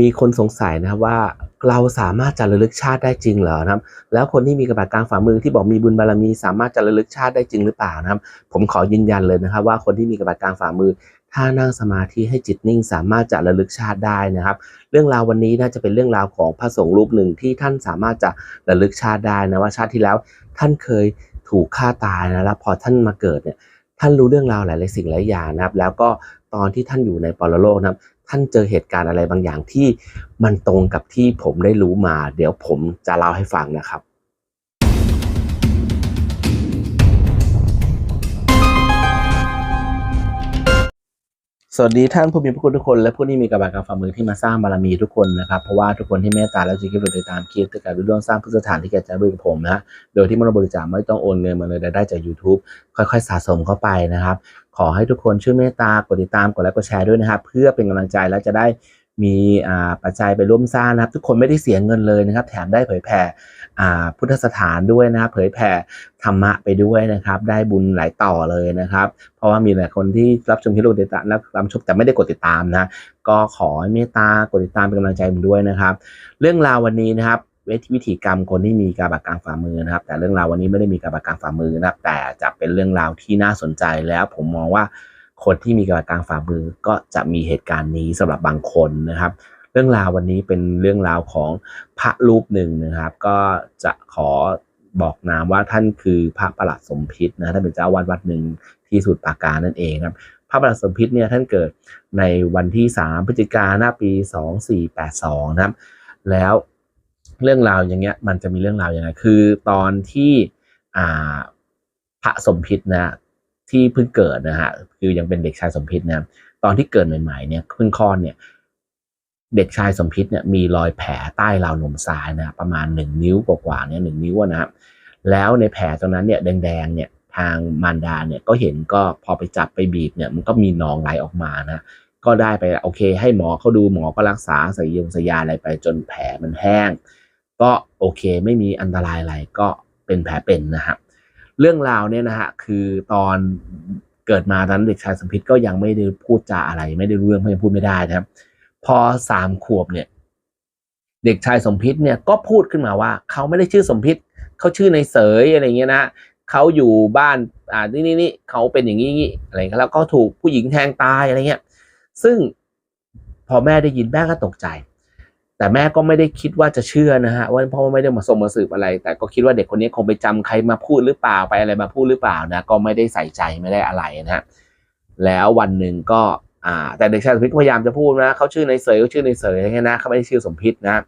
มีคนสงสัยนะครับว่าเราสามารถจะระลึกชาติได้จริงเหรอนะครับ แล้วคนที่มีกระบาดกลางฝ่ามือที่บอกมีบุญบารมี สามารถจะระลึกชาติได้จริงหรือเปล่านะครับ ผมขอยืนยันเลยนะครับ ว่าคนที่มีกระบาดกลางฝ่ามือ ถ้านั่งสมาธิให้จิตนิ่ง สามารถจะระลึกชาติได้นะครับ เรื่องราววันนี้น่าจะเป็นเรื่องราวของพระสงฆ์รูปหนึ่งที่ท่านสามารถจะระลึกชาติได้นะว่าชาติที่แล้ว ท่านเคยถูกฆ่าตายนะแล้วพอท่านมาเกิดเนี่ยท่านรู้เรื่องราวหลายๆสิ่งหลายอย่างนะครับ แล้วก็ตอนที่ท่านอยู่ในปรโลกนะครับ ท่านเจอเหตุการณ์อะไรบางอย่างที่มันตรงกับที่ผมได้รู้มา เดี๋ยวผมจะเล่าให้ฟังนะครับ สวัสดีท่านผู้มีพระคุณทุกคนและผู้ที่มีกำลังการฝ่ามือที่มาสร้างบารมีทุกคนนะครับเพราะว่าทุกคนที่เมตตาและจิตคิดโดยตามคิดด้วยการร่วมสร้างพุทธสถานที่แก่ใจบุญกับผมนะโดยที่ไม่ต้องบริจาคไม่ต้องโอนเงินมาเลยรายได้จาก YouTube ค่อยๆ สะสมเข้าไปนะครับ ขอให้ทุกคนช่วยเมตตากดติดตามกดไลค์กดแชร์ด้วยนะครับ เพื่อเป็นกำลังใจและจะได้ มีอ่าปัจจัยไปร่วมสร้างนะครับ ทุกคนไม่ได้เสียเงินเลยนะครับ แถมได้เผยแผ่อ่าพุทธสถานด้วยนะครับ เผยแผ่ธรรมะไปด้วยนะครับ ได้บุญหลายต่อเลยนะครับ เพราะว่ามีหลายคนที่รับชมคลิปกดติดตามรับชมแต่ไม่ได้กดติดตามนะ ก็ขอให้เมตตากดติดตามเป็นกำลังใจผมด้วยนะครับ เรื่องราววันนี้นะครับวิธีกรรมคนที่มีการบักกลางฝ่ามือนะครับ แต่เรื่องราววันนี้ไม่ได้มีการบักกลางฝ่ามือนะครับ แต่จะเป็นเรื่องราวที่น่าสนใจแล้วผมมองว่า คนที่มีการบักกลางฝ่ามือก็จะมีเหตุการณ์นี้สำหรับบางคนนะครับ เรื่องราววันนี้เป็นเรื่องราวของพระรูปหนึ่งนะครับ ก็จะขอบอกนามว่าท่านคือพระประหลัดสมพิษนะท่านเป็นเจ้าวัดวัดหนึ่งที่สุดปาการนั่นเองครับพระประหลัดสมพิษเนี่ยท่านเกิดในวันที่ 3 พฤศจิกาหน้าปี 2482 นะครับ แล้วเรื่องราวอย่างเงี้ยมันจะมีเรื่องราวยังไงคือตอนที่อ่าพระสมพิษนะ ที่เพิ่งเกิดนะฮะคือยังเป็นเด็กชายสมพิษนะตอนที่เกิดใหม่ๆเนี่ยเพิ่งคลอดเนี่ย เด็กชายสมพิษเนี่ยมีรอยแผลใต้ราวนมซ้ายนะประมาณหนึ่งนิ้วกว่าๆเนี่ยหนึ่งนิ้วนะครับแล้วในแผลตรงนั้นเนี่ยแดงๆเนี่ยทางมารดาเนี่ยก็เห็นก็พอไปจับไปบีบเนี่ยมันก็มีหนองไหลออกมานะก็ได้ไปโอเค ให้หมอเขาดูหมอก็รักษาใส่ยงสยาอะไรไปจนแผลมันแห้ง ก็โอเคไม่มีอันตรายอะไรก็เป็นแผลเป็นนะฮะ เรื่องราวเนี่ยนะฮะคือตอนเกิดมาตอนเด็กชายสมพิษก็ยังไม่ได้พูดจาอะไร ไม่ได้รู้เรื่องเพราะยังพูดไม่ได้นะครับ พอสามขวบเนี่ย เด็กชายสมพิษเนี่ยก็พูดขึ้นมาว่า เขาไม่ได้ชื่อสมพิษเขาชื่อในเสยอะไรเงี้ยนะเขาอยู่บ้านอ่านี่นี่นี่เขาเป็นอย่างนี้งี้อะไรแล้วก็ถูกผู้หญิงแทงตายอะไรเงี้ย ซึ่งพอแม่ได้ยินแม่ก็ตกใจ แต่แม่ก็ไม่ได้คิดว่าจะเชื่อนะฮะว่าเพราะว่าไม่ได้มาส่งมาสืบอะไร แต่ก็คิดว่าเด็กคนนี้คงไปจำใครมาพูดหรือเปล่าไปอะไรมาพูดหรือเปล่านะก็ไม่ได้ใส่ใจไม่ได้อะไรนะฮะแล้ววันหนึ่งก็อ่าแต่เด็กชายสมพิษพยายามจะพูดนะเขาชื่อในเสยเขาชื่อในเสยอะไรเงี้ยนะเขาไม่ได้ชื่อสมพิษนะ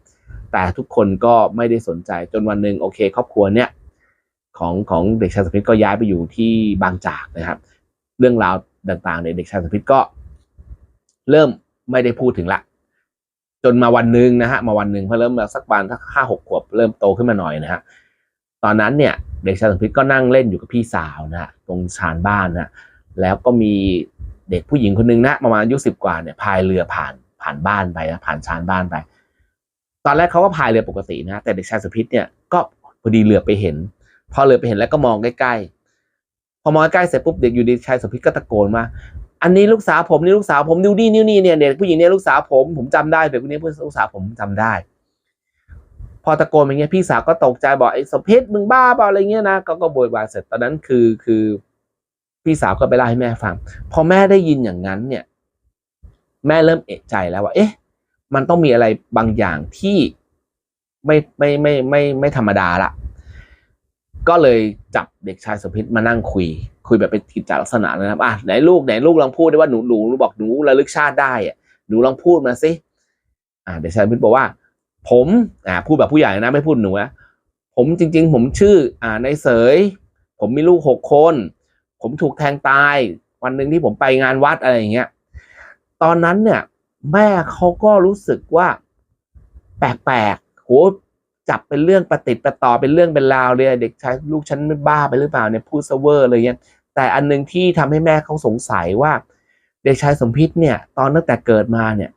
แต่ทุกคนก็ไม่ได้สนใจจนวันหนึ่งโอเค ครอบครัวเนี้ยของของเด็กชายสมพิษก็ย้ายไปอยู่ที่บางจากนะครับ เรื่องราวต่างๆในเด็กชายสมพิษก็ เริ่มไม่ได้พูดถึงละ จนมาวันหนึ่งนะฮะมาวันหนึ่งพอเริ่มมาสักปาณสักห้าหกขวบเริ่มโตขึ้นมาหน่อยนะฮะตอนนั้นเนี่ยเด็กชายสมพิษก็นั่งเล่นอยู่กับพี่สาวนะฮะตรงชานบ้านนะแล้วก็มีเด็กผู้หญิงคนหนึ่งนะประมาณอายุสิบกว่าเนี่ยพายเรือผ่านผ่านบ้านไปนะผ่านชานบ้านไป ตอนแรกเขาก็พายเรือปกตินะแต่เด็กชายสมพิษเนี่ยก็พอดีเรือไปเห็น พอเรือไปเห็นแล้วก็มองใกล้ๆพอมองใกล้เสร็จปุ๊บเด็กอยู่ดีชายสมพิษก็ตะโกนว่า อันนี้ลูกสาวผมนี่ลูกสาวผมดูนี่นิ้วนี่เนี่ยเด็กผู้หญิงเนี่ยลูกสาวผมผมจำได้เด็กคนนี้เพื่อนลูกสาวผมจำได้ พอตะโกนอย่างเงี้ยพี่สาวก็ตกใจบอกไอ้สมพิษมึงบ้าเปล่าอะไรเงี้ยนะก็ก็โวยวายเสร็จตอนนั้นคือคือพี่สาวก็ไปเล่าให้แม่ฟัง พอแม่ได้ยินอย่างนั้นเนี่ย แม่เริ่มเอะใจแล้วว่าเอ๊ะ มันต้องมีอะไรบางอย่างที่ไม่ไม่ไม่ไม่ไม่ธรรมดาละ ก็เลยจับเด็กชายสมพิษมานั่งคุย คุยแบบเป็นกิจลักษณะนะครับอะไหนลูกไหนลูกลองพูดได้ว่าหนูหนูบอกหนูระลึกชาติได้อะหนูลองพูดมาสิอ่าเด็กชายสมพิษบอกว่า ผมอ่าพูดแบบผู้ใหญ่นะไม่พูดหนูนะผมจริง ๆ ผมชื่ออ่าในเสย ผมมีลูกหกคน ผมถูกแทงตาย วันหนึ่งที่ผมไปงานวัดอะไรอย่างเงี้ยตอนนั้นเนี่ย แม่เขาก็รู้สึกว่า แปลกๆโห จับเป็นเรื่องประติดประต่อเป็นเรื่องเป็นราวเลยเด็กชายลูกฉันไม่บ้าไปหรือเปล่าเนี่ยพูดเซเวอร์เลยเนี่ยแต่อันหนึงที่ทำให้แม่เขาสงสัยว่า เด็กชายสมพิษเนี่ยตอนตั้งแต่เกิดมาเนี่ย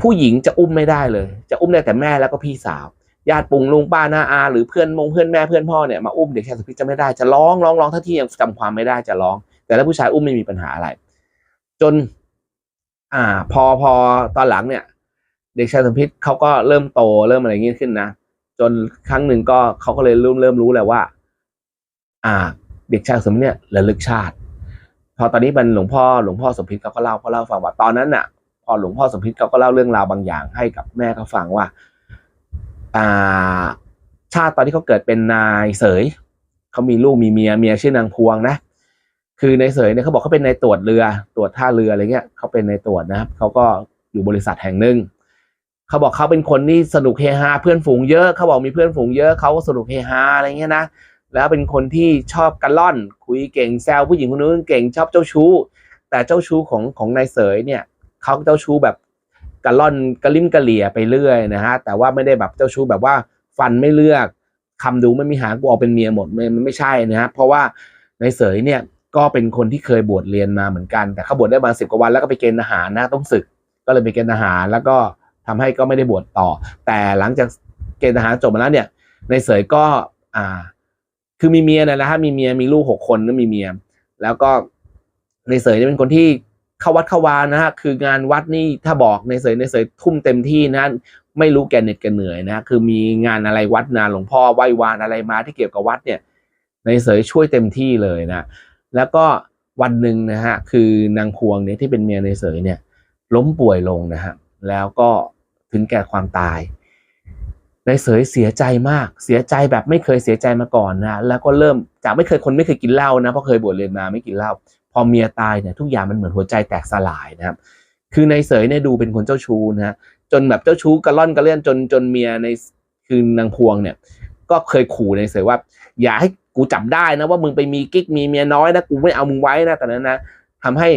ผู้หญิงจะอุ้มไม่ได้เลย จะอุ้มได้แต่แม่แล้วก็พี่สาวญาติปุงลุงป้าน้าอา หรือเพื่อนมงเพื่อนแม่เพื่อนพ่อเนี่ยมาอุ้มเด็กชายสมพิษจะไม่ได้จะร้องร้องร้องถ้าที่ยังจำความไม่ได้จะร้อง แต่ถ้าผู้ชายอุ้มไม่มีปัญหาอะไร จน อ่า พอพอตอนหลังเนี่ย เด็กชายสมพิษเขาก็เริ่มโตเริ่มอะไรอย่างงี้ขึ้นนะ จนครั้งหนึ่งก็เขาก็เลยเริ่มเริ่มรู้แหละว่า อ่า เด็กชายสมเนี่ยระลึกชาติ พอตอนนี้มันหลวงพ่อหลวงพ่อสมพิษเขาก็เล่าเขาเล่าฟังว่าตอนนั้นน่ะ พอหลวงพ่อสมพิษเขาก็เล่าเรื่องราวบางอย่างให้กับแม่เขาฟังว่า อ่า ชาติตอนที่เขาเกิดเป็นนายเสยเขามีลูกมีเมียเมียชื่อนางพวงนะคือในเสยเนี่ยเขาบอกเขาเป็นในายตรวจเรือตรวจท่าเรืออะไรเงี้ยเขาเป็นในายตรวจนะครับเขาก็อยู่บริษัทแห่งหนึ่ง เขาบอกเขาเป็นคนที่สนุกเฮฮาเพื่อนฝูงเยอะเขาบอกมีเพื่อนฝูงเยอะเขาก็สนุกเฮฮาอะไรเงี้ยนะแล้วเป็นคนที่ชอบกันล่อน คุยเก่งแซวผู้หญิงคนนู้นเก่งชอบเจ้าชู้ แต่เจ้าชู้ของของนายเสยเนี่ยเขาเจ้าชู้แบบกันล่อนกระลิ่มกระเหลี่ยไปเรื่อยนะฮะแต่ว่าไม่ได้แบบเจ้าชู้แบบว่าฟันไม่เลือกคำดูไม่มีหางกูเอาเป็นเมียหมดไม่มันไม่ใช่นะฮะเพราะว่าในเสยเนี่ยก็เป็นคนที่เคยบวชเรียนมาเหมือนกัน แต่เขาบวชได้มาสิบกว่าวันแล้วก็ไปเกณฑ์ทหารนะต้องศึก ก็เลยไปเกณฑ์ทหารแล้วก็ ทำให้ก็ไม่ได้บวชต่อ แต่หลังจากเกณฑ์ทหารจบมาแล้วเนี่ย ในเสยก็อ่า คือมีเมียนะนะฮะมีเมียมีลูกหกคนแล้วมีเมีย แล้วก็ในเสยเนี่ยเป็นคนที่เข้าวัดเข้าวานะฮะคืองานวัดนี่ถ้าบอกในเสยในเสยทุ่มเต็มที่นะไม่รู้แกเหน็ดแกเหนื่อยนะคือมีงานอะไรวัดนาหลวงพ่อไหว้วานอะไรมาที่เกี่ยวกับวัดเนี่ย ในเสยช่วยเต็มที่เลยนะแล้วก็วันหนึ่งนะฮะคือนางพวงเนี่ยที่เป็นเมียในเสยเนี่ย ล้มป่วยลงนะฮะแล้วก็ ถึงแก่ความตายในเสยเสียใจมาก เสียใจแบบไม่เคยเสียใจมาก่อนนะแล้วก็เริ่มจากไม่เคยคนไม่เคยกินเหล้านะเพราะเคยบวชเรียนมาไม่กินเหล้าพอเมียตายเนี่ยทุกอย่างมันเหมือนหัวใจแตกสลายนะครับ คือในเสยเนี่ยดูเป็นคนเจ้าชู้นะจนแบบเจ้าชู้กระล่อนกระเลื่อนจนจนเมียในคือนางพวงเนี่ย ก็เคยขู่ในเสยว่า อย่าให้กูจับได้นะว่ามึงไปมีกิ๊กมีเมียน้อยนะกูไม่เอามึงไว้นะแต่นั้นนะทำให้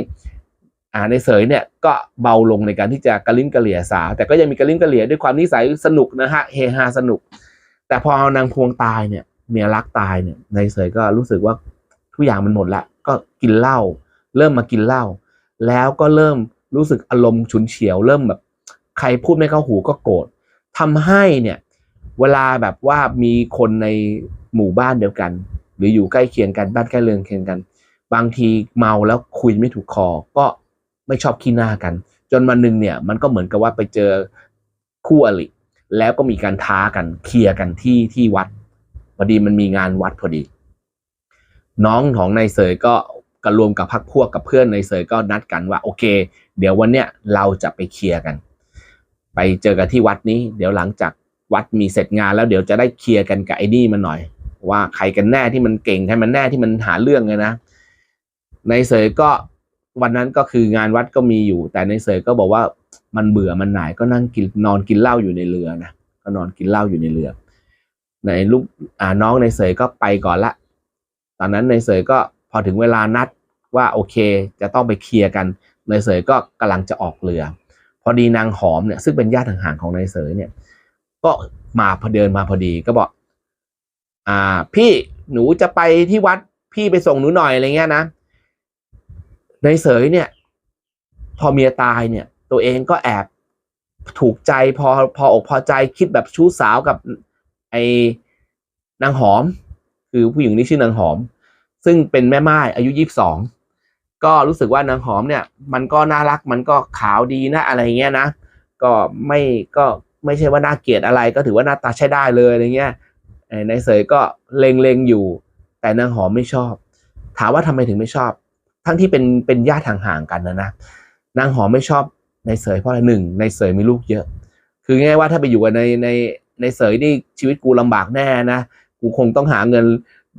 อ่าในเสยเนี่ยก็เบาลงในการที่จะกระลิ้มกระเหลี่ยสาว แต่ก็ยังมีกระลิ้มกระเหลี่ยด้วยความนิสัยสนุกนะฮะเฮฮาสนุก แต่พอานางพวงตายเนี่ยเมียรักตายเนี่ยในเสยก็รู้สึกว่าทุกอย่างมันหมดละ ก็กินเหล้าเริ่มมากินเหล้าแล้วก็เริ่มรู้สึกอารมณ์ฉุนเฉียว เริ่มแบบใครพูดไม่เข้าหูก็โกรธทำให้เนี่ยเวลาแบบว่ามีคนในหมู่บ้านเดียวกัน หรืออยู่ใกล้เคียงกันบ้านใกล้เรือนเคียงกัน บางทีเมาแล้วคุยไม่ถูกคอก็ ไม่ชอบขี้หน้ากัน จนวันหนึ่งเนี่ยมันก็เหมือนกับว่าไปเจอคู่อริแล้วก็มีการท้ากันเคลียร์กันที่ที่วัดพอดีมันมีงานวัดพอดี น้องของนายเสยก็กรวมกับพักพวกกับเพื่อนนายเสยก็นัดกันว่าโอเค เดี๋ยววันเนี้ยเราจะไปเคลียร์กัน ไปเจอกันที่วัดนี้ เดี๋ยวหลังจากวัดมีเสร็จงานแล้วเดี๋ยวจะได้เคลียร์กันกับไอ้นี่มันหน่อย ว่าใครกันแน่ที่มันเก่งใครมันแน่ที่มันหาเรื่องไงนะในเสยก็ วันนั้นก็คืองานวัดก็มีอยู่ แต่ในเสยก็บอกว่ามันเบื่อมันหน่ายก็นั่งกินนอนกินเหล้าอยู่ในเรือนะก็นอนกินเหล้าอยู่ในเรือ ในลูกอ่าน้องในเสยก็ไปก่อนละ ตอนนั้นในเสยก็พอถึงเวลานัดว่าโอเค จะต้องไปเคลียร์กันในเสยก็กำลังจะออกเรือ พอดีนางหอมเนี่ยซึ่งเป็นญาติห่างๆของนายเสยเนี่ย ก็มาพอเดินมาพอดีก็บอก อ่า พี่หนูจะไปที่วัดพี่ไปส่งหนูหน่อยอะไรเงี้ยนะ ในเสยเนี่ย พอเมียตายเนี่ย ตัวเองก็แอบถูกใจพอพออกพอใจคิดแบบชู้สาวกับไอนางหอม คือผู้หญิงนี้ชื่อนางหอม ซึ่งเป็นแม่ไม้อายุยี่สิบสองก็รู้สึกว่านางหอมเนี่ย มันก็น่ารักมันก็ขาวดีนะอะไรเงี้ยนะก็ไม่ก็ไม่ใช่ว่าน่าเกลียดอะไรก็ถือว่าหน้าตาใช้ได้เลยอะไรเงี้ยในเสยก็เลงเลงอยู่ แต่นางหอมไม่ชอบ ถามว่าทำไมถึงไม่ชอบ ทั้งที่เป็นเป็นญาติห่างๆกันนะนะนางหอมไม่ชอบในเสยเพราะอะไรหนึ่งในเสยมีลูกเยอะ คือง่ายว่าถ้าไปอยู่กับในในในเสยนี่ชีวิตกูลำบากแน่นะกูคงต้องหาเงิน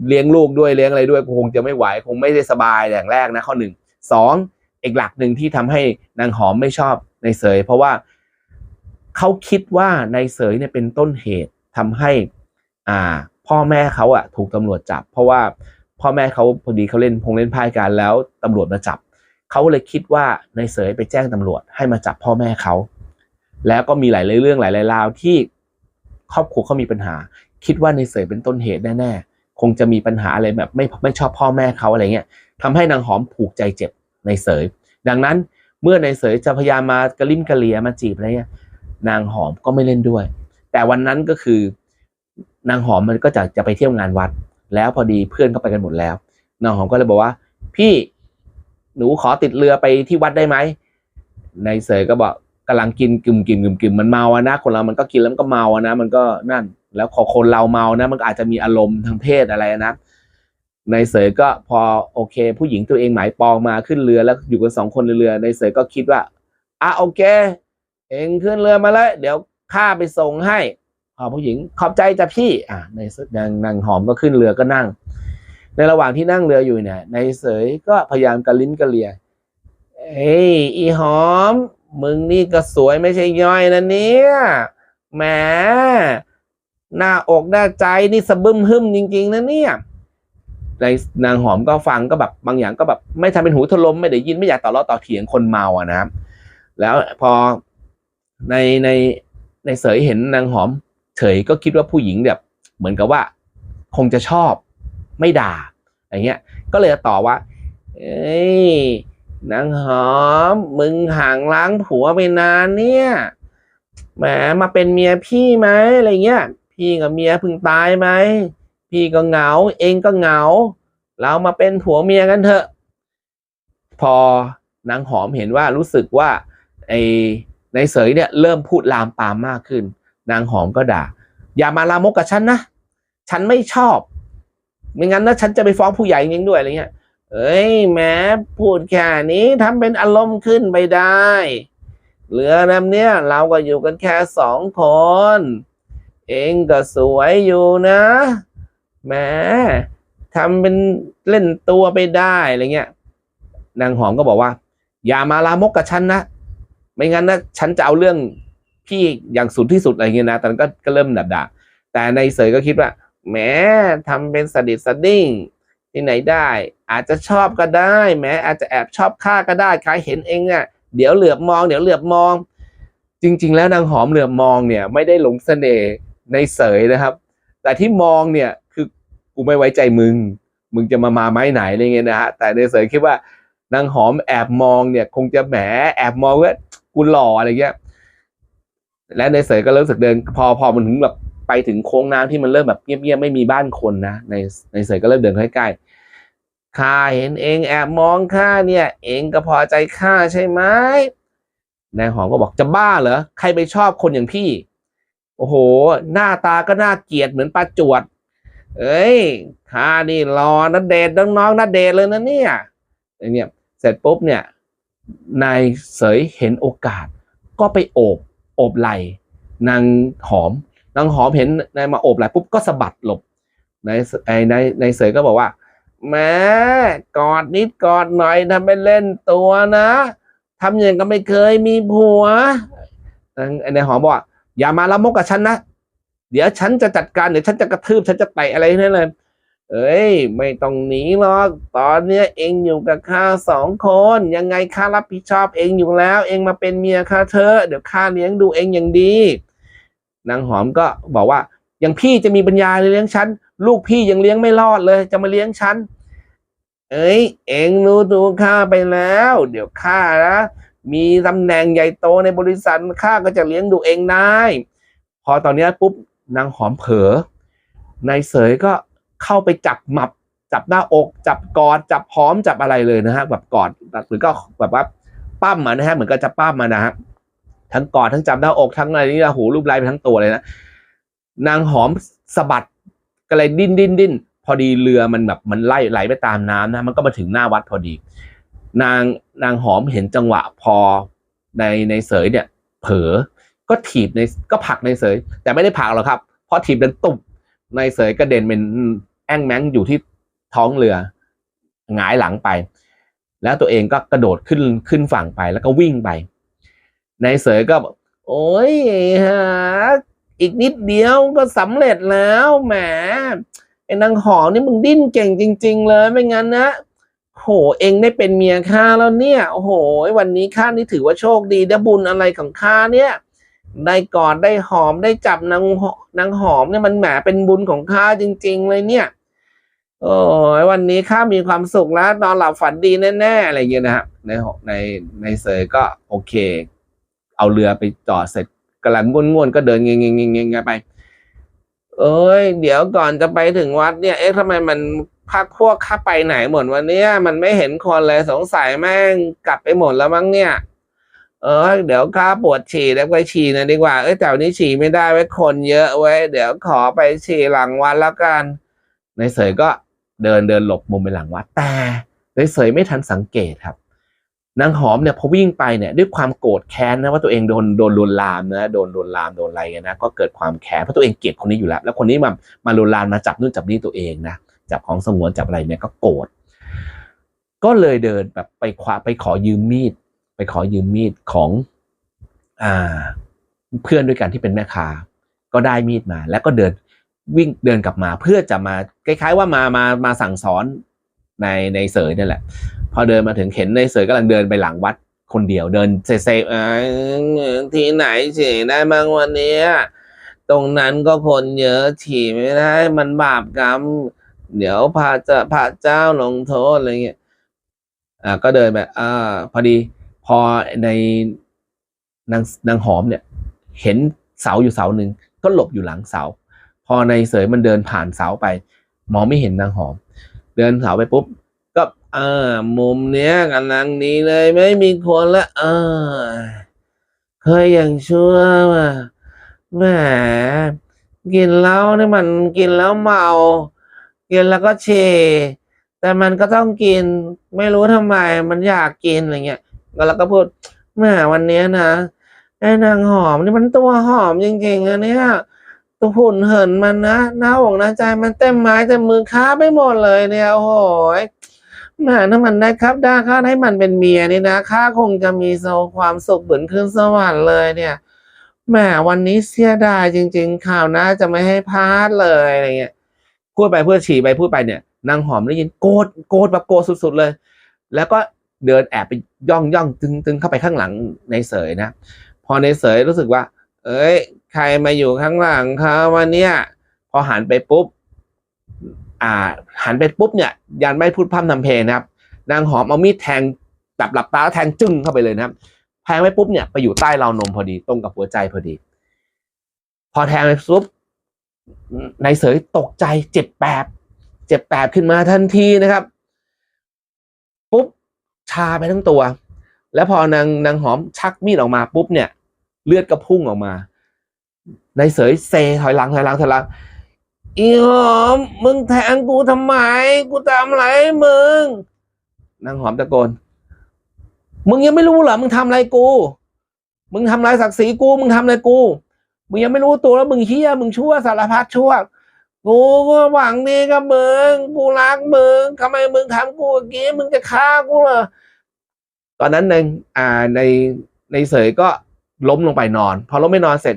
เลี้ยงลูกด้วยเลี้ยงอะไรด้วยกูคงจะไม่ไหวคงไม่ได้สบายอย่างแรกนะข้อหนึ่งสองอีกหลักหนึ่งที่ทำให้นางหอมไม่ชอบในเสย เพราะว่าเขาคิดว่าในเสยเนี่ยเป็นต้นเหตุทำให้ อ่า พ่อแม่เขาอะถูกตำรวจจับ เพราะว่า พ่อแม่เขาพอดีเขาเล่นพงเล่นไพ่กันแล้วตำรวจมาจับเขาเลยคิดว่าในเสยไปแจ้งตำรวจให้มาจับพ่อแม่เขาแล้วก็มีหลายเรื่องหลายๆราวที่ครอบครัวเขามีปัญหา คิดว่าในเสยเป็นต้นเหตุแน่ๆคงจะมีปัญหาอะไรแบบไม่ไม่ชอบพ่อแม่เขาอะไรเงี้ยทำให้นางหอมผูกใจเจ็บในเสย ดังนั้นเมื่อในเสยจะพยายามมากระลิ่มกระเลียมาจีบอะไรเงี้ยนางหอมก็ไม่เล่นด้วย แต่วันนั้นก็คือนางหอมมันก็จะจะไปเที่ยวงานวัด แล้วพอดีเพื่อนก็ไปกันหมดแล้วนางหอมก็เลยบอกว่า พี่หนูขอติดเรือไปที่วัดได้ไหมในเสยก็บอกกำลังกินกึ่มกิมกึ่มกึ่มมันเมาอะนะคนเรามันก็กินแล้วมันก็เมาอะนะ มันก็นั่น แล้วพอคนเราเมานะ มันอาจจะมีอารมณ์ทางเพศอะไรนะในเสยก็พอโอเค ผู้หญิงตัวเองหมายปองมาขึ้นเรือแล้วอยู่กันสองคนในเรือในเสยก็คิดว่าอะโอเค เองขึ้นเรือมาเลยเดี๋ยวข้าไปส่งให้ ผู้หญิงขอบใจจ้ะพี่ อะในนางนางหอมก็ขึ้นเรือก็นั่ง ในระหว่างที่นั่งเรืออยู่เนี่ยในเสยก็พยายามกระลิ้นกระเลียเฮ้ยอีหอม มึงนี่ก็สวยไม่ใช่ย่อยนะเนี่ยแหมหน้าอกหน้าใจนี่สะบึมหึมจริง ๆนะเนี่ยในนางหอมก็ฟังก็แบบบางอย่างก็แบบไม่ทำเป็นหูทะลมไม่ได้ยินไม่อยากต่อล้อต่อเถียงคนเมาอะนะครับ แล้วพอในในในเสยเห็นนางหอม เฉยก็คิดว่าผู้หญิงแบบเหมือนกับว่า คงจะชอบไม่ด่าอย่างเงี้ย ก็เลยต่อว่า เอ้ยนางหอม มึงห่างล้างผัวไปนานเนี่ยแหมมาเป็นเมียพี่ไหมอะไรเงี้ย พี่กับเมียเพึ่งตายไหมพี่ก็เหงา เองก็เหงา เรามาเป็นผัวเมียกันเถอะ พอนางหอมเห็นว่ารู้สึกว่าไอ้ในเสยเนี่ยเริ่มพูดลามปามมากขึ้น นางหอมก็ด่า อย่ามาลามกกับฉันนะฉันไม่ชอบ ไม่งั้นนะฉันจะไปฟ้องผู้ใหญ่เองด้วยอะไรเงี้ย เอ้ยแหม้พูดแค่นี้ทำเป็นอารมณ์ขึ้นไปได้เรือลำเนี้ยเราก็อยู่กันแค่สองคน เองก็สวยอยู่นะแหมทำเป็นเล่นตัวไปได้อะไรเงี้ย นางหอมก็บอกว่า อย่ามาลามกกับฉันนะ ไม่งั้นนะฉันจะเอาเรื่อง พี่อย่างสุดที่สุดอะไรเงี้ยนะตอนนั้นก็ก็เริ่มด่าด่าแต่ในเสยก็คิดว่าแหมทำเป็นสดิสดิ้งที่ไหนได้ อาจจะชอบก็ได้แม้อาจจะแอบชอบข้าก็ได้ใครเห็นเองอะเดี๋ยวเหลือบมอง เดี๋ยวเหลือบมอง จริง ๆ แล้วนางหอมเหลือบมองเนี่ย ไม่ได้หลงเสน่ห์ในเสยนะครับ แต่ที่มองเนี่ยคือกูไม่ไว้ใจมึง มึงจะมามาไม้ไหนอะไรเงี้ยนะฮะแต่ในเสยคิดว่านางหอมแอบมองเนี่ย คงจะแหมแอบมองว่ากูหล่ออะไรเงี้ย และในเสยก็รู้สึกเดิน พอพอมันถึงแบบไปถึงโค้งน้ำที่มันเริ่มแบบเงียบๆไม่มีบ้านคนนะในในเสยก็เริ่มเดินใกล้ๆข้าเห็นเองแอบมองข้าเนี่ย เองก็พอใจข้าใช่ไหมนายหอมก็บอกจะบ้าเหรอใครไปชอบคนอย่างพี่ โอ้โห หน้าตาก็น่าเกลียดเหมือนปลาจวด เอ้ยข้านี่รอนัดเดทน้องๆนัดเดทเลยนะเนี่ยอย่างเงี้ยเสร็จปุ๊บเนี่ยนายเสยเห็นโอกาสก็ไปโอบ โอบไหลนางหอม นางหอมเห็นนายมาโอบไหลปุ๊บก็สะบัดหลบนายไอ้นายนายเสยก็บอกว่าแม่กอดนิดกอดหน่อยทำเป็นเล่นตัวนะทำอย่างก็ไม่เคยมีผัวไอ้นายหอมบอกว่าอย่ามาละมกกับฉันนะเดี๋ยวฉันจะจัดการเดี๋ยวฉันจะกระทืบฉันจะเตะอะไรนั่นเลย เอ้ย ไม่ต้องหนีหรอก ตอนเนี้ยเองอยู่กับข้าสองคน ยังไงข้ารับผิดชอบเองอยู่แล้ว เองมาเป็นเมียข้าเธอเดี๋ยวข้าเลี้ยงดูเองอย่างดี นางหอมก็บอกว่าอย่างพี่จะมีปัญญาเลี้ยงฉันลูกพี่ยังเลี้ยงไม่รอดเลย จะมาเลี้ยงฉันเอ้ย เองรู้ดูข้าไปแล้ว เดี๋ยวข้านะมีตำแหน่งใหญ่โตในบริษัทข้าก็จะเลี้ยงดูเองได้ พอตอนเนี้ยปุ๊บนางหอมเผลอนายเสยก็ เข้าไปจับหมับ จับหน้าอก จับกอดจับหอมจับอะไรเลยนะฮะแบบกอดหรือก็แบบว่าปั้มมานะฮะเหมือนกับจะปั้มมานะฮะทั้งกอดทั้งจับหน้าอกทั้งอะไรนี่โอ้โหรูปไล่ไปทั้งตัวเลยนะนางหอมสะบัดก็เลยดิ้นดิ้นดิ้นพอดีเรือมันแบบมันไล่ไหลไปตามน้ำนะมันก็มาถึงหน้าวัดพอดี นางนางหอมเห็นจังหวะพอในในเสยเนี่ย เผลอก็ถีบในก็ผักในเสย แต่ไม่ได้ผักหรอกครับ เพราะถีบดันตุบ ในเสยกระเด็นเป็นแอ่งแมงอยู่ที่ท้องเรือหงายหลังไป แล้วตัวเองก็กระโดดขึ้นขึ้นฝั่งไปแล้วก็วิ่งไปในเสยก็บอกโอ้ยฮะอีกนิดเดียวก็สำเร็จแล้วแหมไอ้นางหอนี่มึงดิ้นเก่งจริง ๆ เลยไม่งั้นนะโหเองได้เป็นเมียข้าแล้วเนี่ยโอ้โหวันนี้ข้านี่ถือว่าโชคดีได้บุญอะไรของข้าเนี่ย ได้กอดได้หอมได้จับนางนางหอมเนี่ยมันแหมเป็นบุญของข้าจริง ๆ เลยเนี่ย โอ้ยวันนี้ข้ามีความสุขแล้วนอนหลับฝันดีแน่ๆอะไรอย่างเงี้ยนะฮะในในในเสยก็โอเค เอาเรือไปจอดเสร็จกำลังง่วนๆก็เดินเงี้ยงๆๆๆไป เอ้ย เดี๋ยวก่อนจะไปถึงวัดเนี่ย เอ๊ะทำไมมันพักพวกข้าไปไหนหมดวันนี้มันไม่เห็นคนเลยสงสัยแม่งกลับไปหมดแล้วมั้งเนี่ย เออเดี๋ยวข้าปวดฉี่แล้วไปฉี่นะดีกว่าเอ้ยแต่วันนี้ฉี่ไม่ได้ไว้คนเยอะเว้ยเดี๋ยวขอไปฉี่หลังวัดแล้วกันในเสยก็เดินเดินหลบมุมไปหลังวัดแต่ในเสยไม่ทันสังเกตครับ นางหอมเนี่ยพอวิ่งไปเนี่ยด้วยความโกรธแค้นนะว่าตัวเองโดนโดนลวนลามนะโดนลวนลามโดนอะไรนนะก็เกิดความแค้นเพราะตัวเองเกลียดคนนี้อยู่แล้ว แล้วคนนี้มามาลวนลามมาจับนู่นจับนี่ตัวเองนะจับของสงวนจับอะไรเนี่ยก็โกรธก็เลยเดินแบบไปคว้าไปขอยืมมีด ไปขอยืมมีดของอ่าเพื่อนด้วยกันที่เป็นแม่ค้าก็ได้มีดมา แล้วก็เดินวิ่งเดินกลับมาเพื่อจะมาคล้ายๆว่ามามามาสั่งสอนในในเสยนี่แหละ พอเดินมาถึงเห็นในเสยกำลังเดินไปหลังวัดคนเดียวเดินเซเซเอที่ไหนฉี่ได้บ้างวันนี้ตรงนั้นก็คนเยอะฉี่ไม่ได้มันบาปกรรม เดี๋ยวพระจะพระเจ้าลงโทษอะไรเงี้ยอ่าก็เดินไปอ่าพอดี พอในนางนางหอมเนี่ยเห็นเสาอยู่เสาหนึ่งก็หลบอยู่หลังเสา พอในเสยมันเดินผ่านเสาไป มองไม่เห็นนางหอม เดินเสาไปปุ๊บก็เออมุมเนี้ยกำลังดีเลยไม่มีคนละเออเคยอย่างชั่วว่ะแหมกินแล้วเนี่ยมันกินแล้วเมา กินแล้วก็เช แต่มันก็ต้องกิน ไม่รู้ทำไมมันอยากกินอะไรเงี้ย แล้วเราก็พูดแหมวันนี้นะไอ้นางหอมนี่มันตัวหอมจริงๆอะเนี่ยตัวหุ่นเหินมันนะหน้าอกหน้าใจมันเต็มไม้เต็มมือค้าไปหมดเลยเนี่ยโอ้โหยแหมถ้ามันได้ครับได้ข้าให้มันเป็นเมียนี่นะข้าคงจะมีโซความสุขเหมือนขึ้นสวรรค์เลยเนี่ยแหมวันนี้เสียดายจริง ๆ ข่าวหน้าจะไม่ให้พลาดเลยอะไรเงี้ยพูดไปเพื่อฉี่ไปพูดไปเนี่ยนางหอมได้ยินโกรธโกรธแบบโกรธสุดๆเลย แล้วก็ เดินแอบไปย่องย่องตึงตึงเข้าไปข้างหลังในเสยนะ พอในเสยรู้สึกว่า เอ้ย ใครมาอยู่ข้างหลังเขาวันเนี้ยพอหันไปปุ๊บ อ่า หันไปปุ๊บเนี่ย ยันไม่พูดพร่ำทำเพลงนะครับ นางหอมเอามีดแทงแบบหลับตาแล้วแทงจึ้งเข้าไปเลยนะครับแทงไปปุ๊บเนี่ยไปอยู่ใต้ราวนมพอดีตรงกับหัวใจพอดี พอแทงไปปุ๊บนายเสยตกใจเจ็บแปบเจ็บแปบขึ้นมาทันทีนะครับ ชาไปทั้งตัว แล้วพอนางนางหอมชักมีดออกมาปุ๊บเนี่ย เลือดก็พุ่งออกมา ในเสยเซถอยหลังถอยหลังถอยหลังอีหอมมึงแทงกูทำไม กูทำอะไรให้มึงนางหอมตะโกน มึงยังไม่รู้เหรอมึงทำอะไรกู มึงทำลายศักดิ์ศรีกู มึงทำอะไรกู มึงยังไม่รู้ตัวแล้วมึงเฮี้ยมึงชั่วสารพัดชั่ว กูก็หวังดีกับมึงกูรักมึงทำไมมึงทำกูอย่างงี้มึงจะฆ่ากูเหรอตอนนั้นในอ่าในในเสยก็ล้มลงไปนอน พอล้มไม่นอนเสร็จ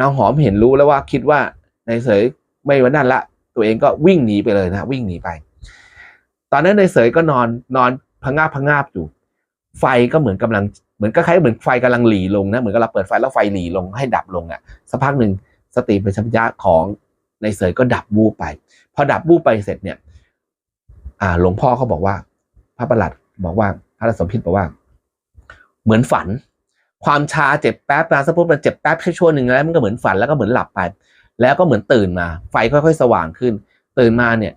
นางหอมเห็นรู้แล้วว่าคิดว่าในเสยไม่วันนั้นละ ตัวเองก็วิ่งหนีไปเลยนะวิ่งหนีไป ตอนนั้นในเสยก็นอนนอนพงาบพงาบอยู่ ไฟก็เหมือนกำลังเหมือนก็คล้ายเหมือนไฟกำลังหลีลงนะเหมือนกับเราเปิดไฟแล้วไฟหลีลงให้ดับลงอะสักพักหนึ่งสติปัญญาของ ในเสยก็ดับวูบไป พอดับวูบไปเสร็จเนี่ยอ่าหลวงพ่อเขาบอกว่า พระประหลัดบอกว่าพระสมพิษบอกว่า เหมือนฝัน ความชาเจ็บแป๊บนะสมมติมันเจ็บแป๊บแค่ชั่วหนึ่งแล้วมันก็เหมือนฝันแล้วก็เหมือนหลับไป แล้วก็เหมือนตื่นมา ไฟค่อยๆ สว่างขึ้น ตื่นมาเนี่ย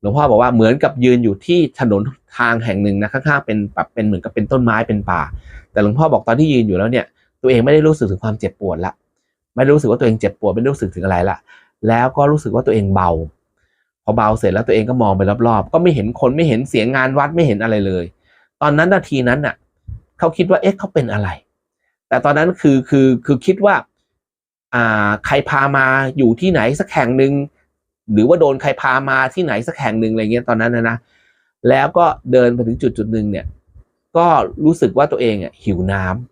หลวงพ่อบอกว่าเหมือนกับยืนอยู่ที่ถนนทางแห่งหนึ่งนะข้างๆเป็นแบบเป็นเหมือนกับเป็นต้นไม้เป็นป่า แต่หลวงพ่อบอกตอนที่ยืนอยู่แล้วเนี่ย ตัวเองไม่ได้รู้สึกถึงความเจ็บปวดละไม่รู้สึกว่าตัวเองเจ็บปวดไม่รู้สึกถึงอะไรละ แล้วก็รู้สึกว่าตัวเองเบา พอเบาเสร็จแล้วตัวเองก็มองไปรอบๆ ก็ไม่เห็นคนไม่เห็นเสียงงานวัดไม่เห็นอะไรเลย ตอนนั้นนาทีนั้นน่ะเขาคิดว่าเอ๊ะเขาเป็นอะไร แต่ตอนนั้นคือคือคือคิดว่าอ่าใครพามาอยู่ที่ไหนสักแห่งหนึ่งหรือว่าโดนใครพามาที่ไหนสักแห่งหนึ่งอะไรเงี้ยตอนนั้นนะนะแล้วก็เดินไปถึงจุดจุดหนึ่งเนี่ย ก็รู้สึกว่าตัวเองอะหิวน้ำ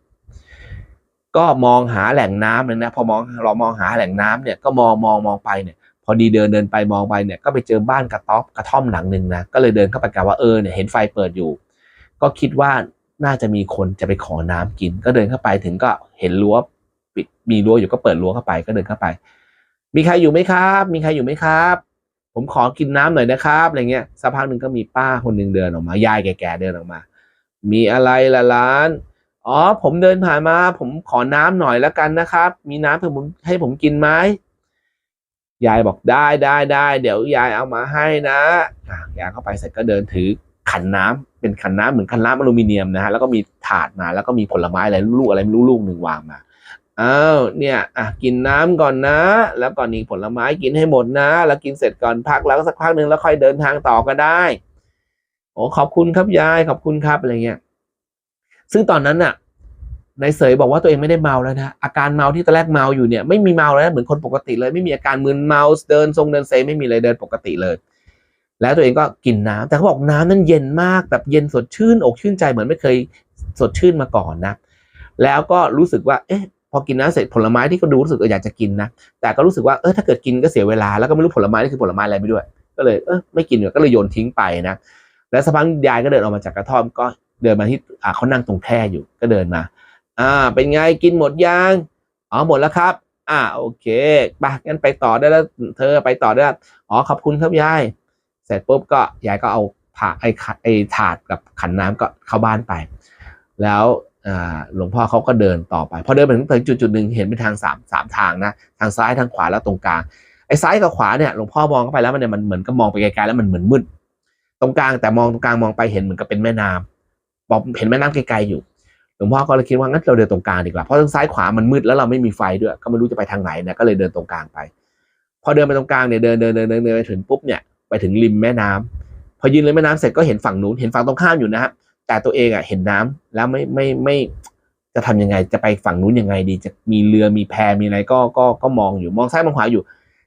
ก็มองหาแหล่งน้ำเลยนะพอมองเรามองหาแหล่งน้ำเนี่ยก็มองมองมองไปเนี่ย พอดีเดินเดินไปมองไปเนี่ยก็ไปเจอบ้านกระต๊อบกระท่อมหลังหนึ่งนะก็เลยเดินเข้าไปกะว่าเออเนี่ยเห็นไฟเปิดอยู่ ก็คิดว่าน่าจะมีคนจะไปขอน้ำกิน ก็เดินเข้าไปถึงก็เห็นรั้วปิดมีรั้วอยู่ก็เปิดรั้วเข้าไปก็เดินเข้าไป มีใครอยู่ไหมครับ มีใครอยู่ไหมครับ ผมขอกินน้ำหน่อยนะครับอะไรเงี้ยสักพักหนึ่งก็มีป้าคนหนึ่งเดินออกมา ยายแก่ๆเดินออกมา มีอะไรละร้าน อ๋อ ผมเดินผ่านมา ผมขอน้ำหน่อยแล้วกันนะครับ มีน้ำให้ผมให้ผมกินไหมยายบอกได้ได้ได้เดี๋ยวยายเอามาให้นะยายเข้าไปเสร็จก็เดินถือขันน้ำเป็นขันน้ำเหมือนขันน้ำอลูมิเนียมนะฮะแล้วก็มีถาดมาแล้วก็มีผลไม้อะไรลูกอะไรไม่รู้ลูกหนึ่งวางมาอ้าวเนี่ยอะกินน้ำก่อนนะ แล้วก่อนนี้ผลไม้กินให้หมดนะ แล้วกินเสร็จก่อนพักแล้วสักพักหนึ่งแล้วค่อยเดินทางต่อก็ได้ โอ้ขอบคุณครับยายขอบคุณครับอะไรเงี้ย ซึ่งตอนนั้นน่ะนายเสยบอกว่าตัวเองไม่ได้เมาแล้วนะอาการเมาที่ตอนแรกเมาอยู่เนี่ยไม่มีเมาแล้วนะเหมือนคนปกติเลยไม่มีอาการมึนเมาเดินทรงเดินเซไม่มีเลยเดินปกติเลย แล้วตัวเองก็กินน้ำแต่เขาบอกน้ำนั้นเย็นมากแบบเย็นสดชื่นอกชื่นใจเหมือนไม่เคยสดชื่นมาก่อนนะ แล้วก็รู้สึกว่าเอ๊ะพอกินน้ำเสร็จผลไม้ที่ก็ดูรู้สึกเอออยากจะกินนะ แต่ก็รู้สึกว่าเออถ้าเกิดกินก็เสียเวลาแล้วก็ไม่รู้ผลไม้นี่คือผลไม้อะไรไม่ด้วย ก็เลยเออไม่กินก็เลยโยนทิ้งไปนะ แล้วสักพักยายก็เดินออกมาจากกระท่อมก็ เดินมาที่อ่าเขานั่งตรงแคร่อยู่ก็เดินมา อ่า เป็นไงกินหมดยังอ๋อหมดแล้วครับ อ่าโอเคไปงั้นไปต่อได้แล้ว เธอไปต่อได้แล้วอ๋อขอบคุณครับยาย เสร็จปุ๊บก็ยายก็เอาผ่าไอ้ไอ้ถาดกับขันน้ำก็เข้าบ้านไป แล้วอ่าหลวงพ่อเขาก็เดินต่อไป พอเดินไปถึงจุดจุดหนึ่งเห็นเป็นทางสามสามทางนะทางซ้ายทางขวาแล้วตรงกลางไอ้ซ้ายกับขวาเนี่ยหลวงพ่อมองเข้าไปแล้วมันเนี่ยมันเหมือนกับมองไปไกลๆแล้วมันเหมือนมืดตรงกลางแต่มองตรงกลางมองไปเห็นเหมือนกับเป็นแม่น้ำ บอกเห็นแม่น้ำไกลๆอยู่หลวงพ่อก็เลยคิดว่างั้นเราเดินตรงกลางดีกว่าเพราะทางซ้ายขวามันมืดแล้วเราไม่มีไฟด้วย ก็ไม่รู้จะไปทางไหนนะก็เลยเดินตรงกลางไป พอเดินไปตรงกลางเนี่ยเดินเดินเดินเดินเดินไปถึงปุ๊บเนี่ยไปถึงริมแม่น้ำพอยืนริมแม่น้ำเสร็จก็เห็นฝั่งนู้นเห็นฝั่งตรงข้ามอยู่นะฮะแต่ตัวเองอะเห็นน้ำแล้วไม่ไม่ไม่จะทำยังไงจะไปฝั่งนู้นยังไงดี จะมีเรือมีแพมีอะไรก็ก็ก็มองอยู่มองซ้ายมองขวาอยู่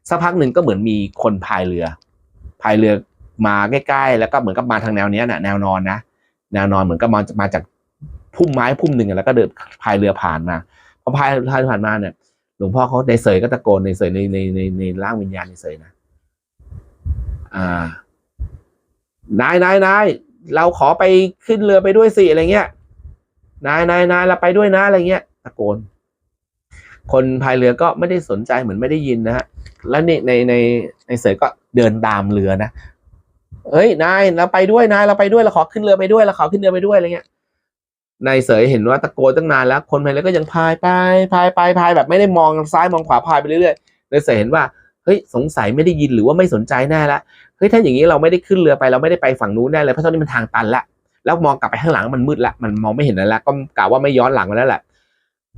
สักพักหนึ่งก็เหมือนมีคนพายเรือพายเรือมาใกล้ๆแล้วก็เหมือนกับมาทางแนวเนี้ยนะแนวนอนนะ แนวนอนเหมือนกับมามาจากพุ่มไม้พุ่มหนึ่งแล้วก็เดินพายเรือผ่านมาพอพายพายผ่านมาเนี่ยหลวงพ่อเขาในเสยก็ตะโกนในเสยในในในในร่างวิญญาณในเสยนะอ่านายนายนายเราขอไปขึ้นเรือไปด้วยสิอะไรเงี้ยนายนายนายเราไปด้วยนะอะไรเงี้ยตะโกน คนพายเรือก็ไม่ได้สนใจเหมือนไม่ได้ยินนะฮะแล้วในในในในเสยก็เดินตามเรือนะ เอ้ยนายเราไปด้วยนายเราไปด้วยเราขอขึ้นเรือไปด้วยเราขอขึ้นเรือไปด้วยอะไรเงี้ยนายเสยเห็นว่าตะโกนตั้งนานแล้ว คนพายเรือก็ยังพายไปพายไปพายแบบไม่ได้มองซ้ายมองขวาพายไปเรื่อยๆนายเสยเห็นว่าเฮ้ยสงสัยไม่ได้ยินหรือว่าไม่สนใจแน่ละเฮ้ยถ้าอย่างนี้เราไม่ได้ขึ้นเรือไปเราไม่ได้ไปฝั่งนู้นแน่เลยเพราะตอนนี้มันทางตันละแล้วมองกลับไปข้างหลังมันมืดละมันมองไม่เห็นอะไรละก็กะว่าไม่ย้อนหลังมาแล้วแหละ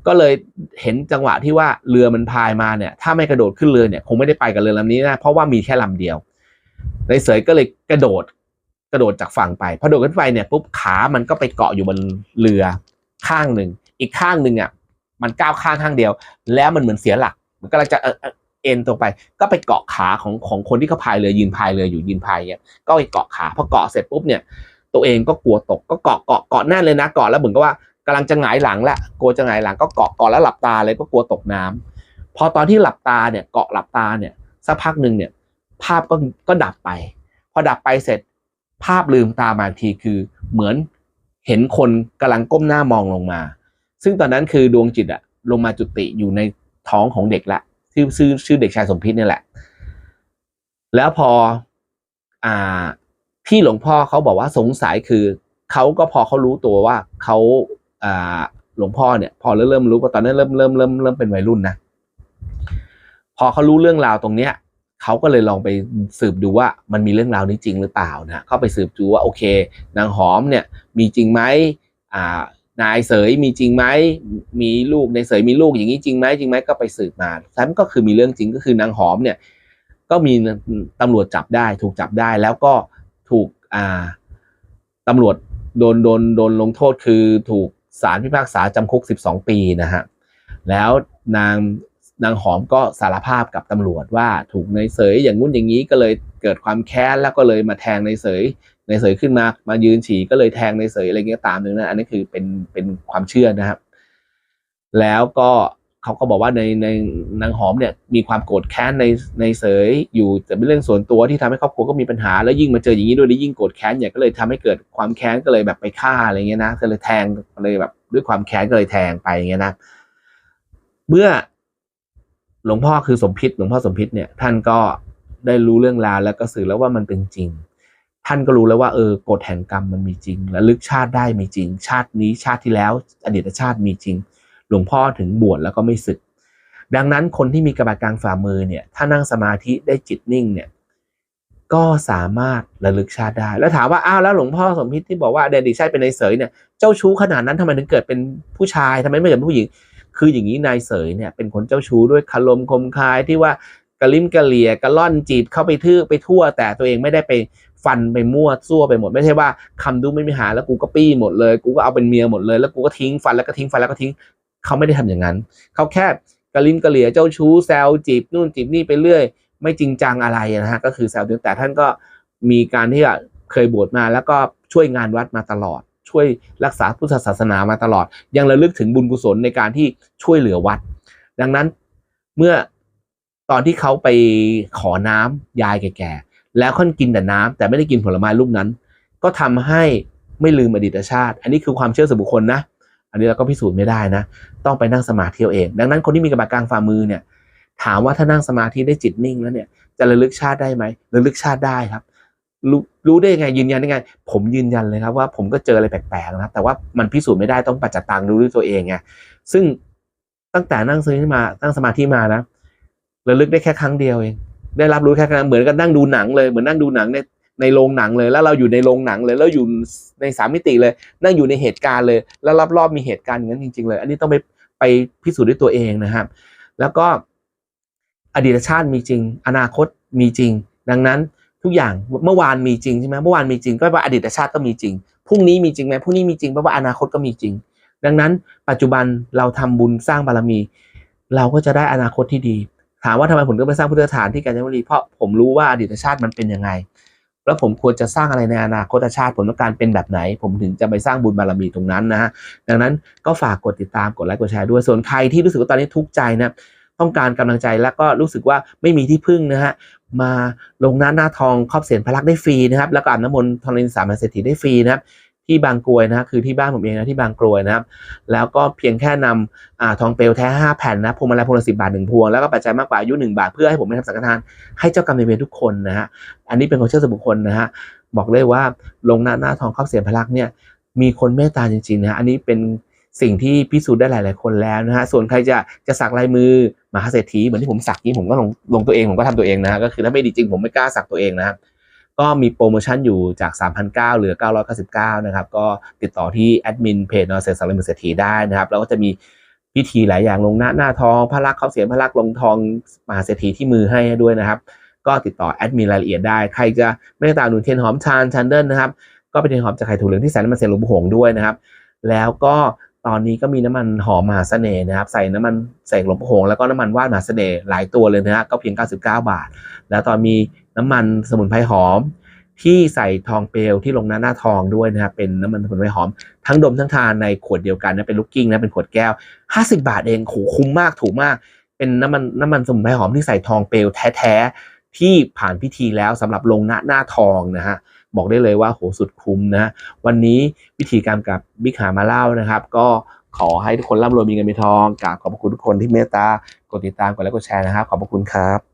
ก็เลยเห็นจังหวะที่ว่าเรือมันพายมาเนี่ย ถ้าไม่กระโดดขึ้นเรือเนี่ยคงไม่ได้ไปกับเรือลำนี้นะเพราะว่ามีแค่ลำเดียว ในเสยก็เลยกระโดดกระโดดจากฝั่งไปพอโดดขึ้นไปเนี่ยปุ๊บขามันก็ไปเกาะอยู่บนเรือข้างหนึ่งอีกข้างหนึ่งอะมันก้าวข้างข้างเดียว แล้วมันเหมือนเสียหลัก มันก็เออเออเอ็นตัวไป ก็ไปเกาะขาของของคนที่เขาพายเรือยืนพายเรืออยู่ยืนพายเนี่ยก็ไปเกาะขาพอเกาะเสร็จปุ๊บเนี่ย ตัวเองก็กลัวตกก็เกาะเกาะเกาะแน่นเลยนะเกาะแล้วเหมือนกับว่ากำลังจะหงายหลังแล้วกลัวจะหงายหลังก็เกาะเกาะแล้วหลับตาเลยก็กลัวตกน้ำพอตอนที่หลับตาเนี่ยเกาะหลับตาเนี่ยสักพักหนึ่งเนี่ย ภาพก็ก็ดับไป พอดับไปเสร็จภาพลืมตามาทีคือเหมือนเห็นคนกำลังก้มหน้ามองลงมา ซึ่งตอนนั้นคือดวงจิตอะลงมาจุติอยู่ในท้องของเด็กละที่ชื่อชื่อเด็กชายสมพิษนี่แหละ แล้วพออ่าที่หลวงพ่อเขาบอกว่าสงสัยคือเขาก็พอเขารู้ตัวว่าเขาอ่าหลวงพ่อเนี่ย พอเริ่มเริ่มรู้ว่าตอนนั้นเริ่มเริ่มเริ่มเริ่มเป็นวัยรุ่นนะพอเขารู้เรื่องราวตรงเนี้ย เขาก็เลยลองไปสืบดูว่ามันมีเรื่องราวนี้จริงหรือเปล่านะเข้าไปสืบดูว่าโอเค นางหอมเนี่ยมีจริงไหมอ่านายเสยมีจริงไหมมีลูกในเสยมีลูกอย่างนี้จริงไหมจริงไหมก็ไปสืบมาแท้ก็คือมีเรื่องจริงก็คือนางหอมเนี่ยก็มีตำรวจจับได้ถูกจับได้แล้วก็ถูกอ่าตำรวจโดนโดนโดนลงโทษคือถูกศาลพิพากษาจำคุก 12 ปีนะฮะแล้วนาง นางหอมก็สารภาพกับตำรวจว่าถูกในเสยอย่างงู้นอย่างนี้ก็เลยเกิดความแค้นแล้วก็เลยมาแทงในเสยในเสยขึ้นมามายืนฉี่ก็เลยแทงในเสยอะไรเงี้ยตามนึงนะอันนี้คือเป็นเป็นความเชื่อนะครับ แล้วก็เขาก็บอกว่าในในนางหอมเนี่ยมีความโกรธแค้นในในเสยอยู่แต่เป็นเรื่องส่วนตัวที่ทำให้ครอบครัวก็มีปัญหาแล้วยิ่งมาเจออย่างนี้ด้วยแล้วยิ่งโกรธแค้นเนี่ยก็เลยทำให้เกิดความแค้นก็เลยแบบไปฆ่าอะไรเงี้ยนะก็เลยแทงเลยแบบด้วยความแค้นก็เลยแทงไปอย่างเงี้ยนะเมื่อ หลวงพ่อคือสมพิษหลวงพ่อสมพิษเนี่ยท่านก็ได้รู้เรื่องราวแล้วก็สื่อแล้วว่ามันเป็นจริง ท่านก็รู้แล้วว่าเออกฎแห่งกรรมมันมีจริง และลึกชาติได้มีจริง ชาตินี้ชาติที่แล้ว อดีตชาติมีจริง หลวงพ่อถึงบวชแล้วก็ไม่สึก ดังนั้นคนที่มีกระบาดกลางฝ่ามือเนี่ยถ้านั่งสมาธิได้จิตนิ่งเนี่ยก็สามารถระลึกชาติได้ แล้วถามว่าอ้าวแล้วหลวงพ่อสมพิษที่บอกว่าอดีตชาติเป็นในเสยเนี่ยเจ้าชู้ขนาดนั้นทำไมถึงเกิดเป็นผู้ชายทำไมไม่เกิดเป็นผู้หญิง คืออย่างนี้นายเสยเนี่ยเป็นคนเจ้าชู้ด้วยคารมคมคายที่ว่ากระลิมกระเหลี่ยกระล่อนจีบเข้าไปทื่อไปทั่ว แต่ตัวเองไม่ได้ไปฟันไปมั่วซั่วไปหมดไม่ใช่ว่าคำดูไม่มีหาแล้วกูก็ปี้หมดเลยกูก็เอาเป็นเมียหมดเลยแล้วกูก็ทิ้งฟันแล้วก็ทิ้งฟันแล้วก็ทิ้งเขาไม่ได้ทำอย่างนั้นเขาแค่กระลิมกระเหลี่ยเจ้าชู้แซวจีบนู่นจีบนี่ไปเรื่อย ไม่จริงจังอะไรนะฮะก็คือแซวแต่ท่านก็มีการที่เคยบวชมาแล้วก็ช่วยงานวัดมาตลอด ช่วยรักษาพุทธศาสนามาตลอด ยังระลึกถึงบุญกุศลในการที่ช่วยเหลือวัด ดังนั้นเมื่อตอนที่เขาไปขอน้ำยายแก่ๆแล้วค่อนกินแต่น้ำแต่ไม่ได้กินผลไม้ลูกนั้น ก็ทำให้ไม่ลืมอดีตชาติ อันนี้คือความเชื่อส่วนบุคคลนะ อันนี้เราก็พิสูจน์ไม่ได้นะ ต้องไปนั่งสมาธิเอาเองดังนั้นคนที่มีกระบากลางฝ่ามือเนี่ยถามว่าถ้านั่งสมาธิได้จิตนิ่งแล้วเนี่ยจะระลึกชาติได้ไหมระลึกชาติได้ครับ รู้รู้ได้ยังไงยืนยันได้ไง ผมยืนยันเลยครับว่าผมก็เจออะไรแปลกๆนะแต่ว่ามันพิสูจน์ไม่ได้ต้องปัจจตังรู้ด้วยตัวเองไงซึ่งตั้งแต่นั่งซื้อมาตั้งสมาธิมานะระลึกได้แค่ครั้งเดียวเอง ได้รับรู้แค่ครั้งเหมือนกับนั่งดูหนังเลยเหมือนนั่งดูหนังในในโรงหนังเลย แล้วเราอยู่ในโรงหนังเลยแล้วอยู่ในสามมิติเลย นั่งอยู่ในเหตุการณ์เลย แล้วรอบๆมีเหตุการณ์อย่างนั้นจริง ๆ เลย อันนี้ต้องไปไปพิสูจน์ด้วยตัวเองนะครับ แล้วก็อดีตชาติมีจริง อนาคตมีจริง ดังนั้น ทุกอย่างเมื่อวานมีจริงใช่ไหมเมื่อวานมีจริงก็แปลว่าอดีตชาติก็มีจริงพรุ่งนี้มีจริงไหมพรุ่งนี้มีจริงแปลว่าอนาคตก็มีจริง ดังนั้น ปัจจุบันเราทำบุญสร้างบารมี เราก็จะได้อนาคตที่ดี ถามว่าทำไมผมต้องไปสร้างพุทธสถานที่กาญจนบุรีเพราะผมรู้ว่าอดีตชาติมันเป็นยังไง แล้วผมควรจะสร้างอะไรในอนาคตชาติ ผมต้องการเป็นแบบไหน ผมถึงจะไปสร้างบุญบารมีตรงนั้นนะฮะดังนั้นก็ฝากกดติดตามกดไลค์กดแชร์ด้วยส่วนใครที่รู้สึกว่าตอนนี้ทุกข์ใจนะต้องการกำลังใจแล้วก็รู้สึกว่าไม่มีที่พึ่งนะฮะ มาลงหน้าหน้าทองครอบเสียนพระลักษ์ได้ฟรีนะครับ แล้วก็อาบน้ำมนต์ทองลินสามเศรษฐีได้ฟรีนะครับ ที่บางกรวยนะคือที่บ้านผมเองนะที่บางกรวยนะครับ แล้วก็เพียงแค่นำอทองเปลวแท้5แผ่นนะพวงมาลัยพวงละสิบาทหนึ่งพวงแล้วก็ปัจจัยมากกว่าอายุ1บาทเพื่อให้ผมได้ทำสังฆทานให้เจ้ากรรมนายเวรทุกคนนะฮะอันนี้เป็นความเชื่อส่วนบุคคลนะฮะบอกเลยว่าลงหน้าหน้าทองครอบเสียนพระลักษ์เนี่ยมีคนเมตตาจริงๆนะฮะอันนี้เป็นสิ่งที่พิสูจน์ได้หลาย ๆ คนแล้วนะฮะ ส่วนใครจะจะสักลายมือ มหาเศรษฐีเหมือนที่ผมสักนี้ผมก็ลงลงตัวเองผมก็ทำตัวเองนะก็คือถ้าไม่ดีจริงผมไม่กล้าสักตัวเองนะครับก็มีโปรโมชั่นอยู่จาก 3,900เหลือ 999 นะครับ ก็ติดต่อที่แอดมินเพจนอเซสารมือเศรษฐีได้นะครับ แล้วก็จะมีพิธีหลายอย่างลงหน้าหน้าทองพระลักษณ์เขาเสียพระลักษณ์ลงทองมหาเศรษฐีที่มือให้ด้วยนะครับ ก็ติดต่อแอดมินรายละเอียดได้ ใครจะไม่ได้ตามหนุนเทียนหอมชานชันเดิลนะครับ ก็เป็นเทียนหอมจากไข่ถั่วเหลืองที่ใส่น้ำมันเซลล์หลวงปู่หงด้วยนะครับ แล้วก็ ตอนนี้ก็มีน้ำมันหอมมหาเสน่ห์นะครับ ใส่น้ำมันใส่หลวงปู่หงแล้วก็น้ำมันว่านมหาเสน่ห์หลายตัวเลยนะฮะก็เพียง 99 บาท แล้วตอนมีน้ำมันสมุนไพรหอม ที่ใส่ทองเปลวที่ลงหน้าหน้าทองด้วยนะครับเป็นน้ำมันสมุนไพรหอม ทั้งดมทั้งทานในขวดเดียวกันนะเป็นลูกกิ้งนะเป็นขวดแก้ว 50 บาทเองโหคุ้มมากถูกมาก เป็นน้ำมันน้ำมันสมุนไพรหอมที่ใส่ทองเปลวแท้ๆที่ผ่านพิธีแล้วสำหรับลงหน้าหน้าทองนะฮะ บอกได้เลยว่าโหสุดคุ้มนะวันนี้วิธีการกับบิ๊กหามาเล่านะครับ ก็ขอให้ทุกคนร่ำรวยมีเงินมีทองกราบขอบพระคุณทุกคนที่เมตตากดติดตามกดไลค์กดแชร์นะครับ ขอบพระคุณครับ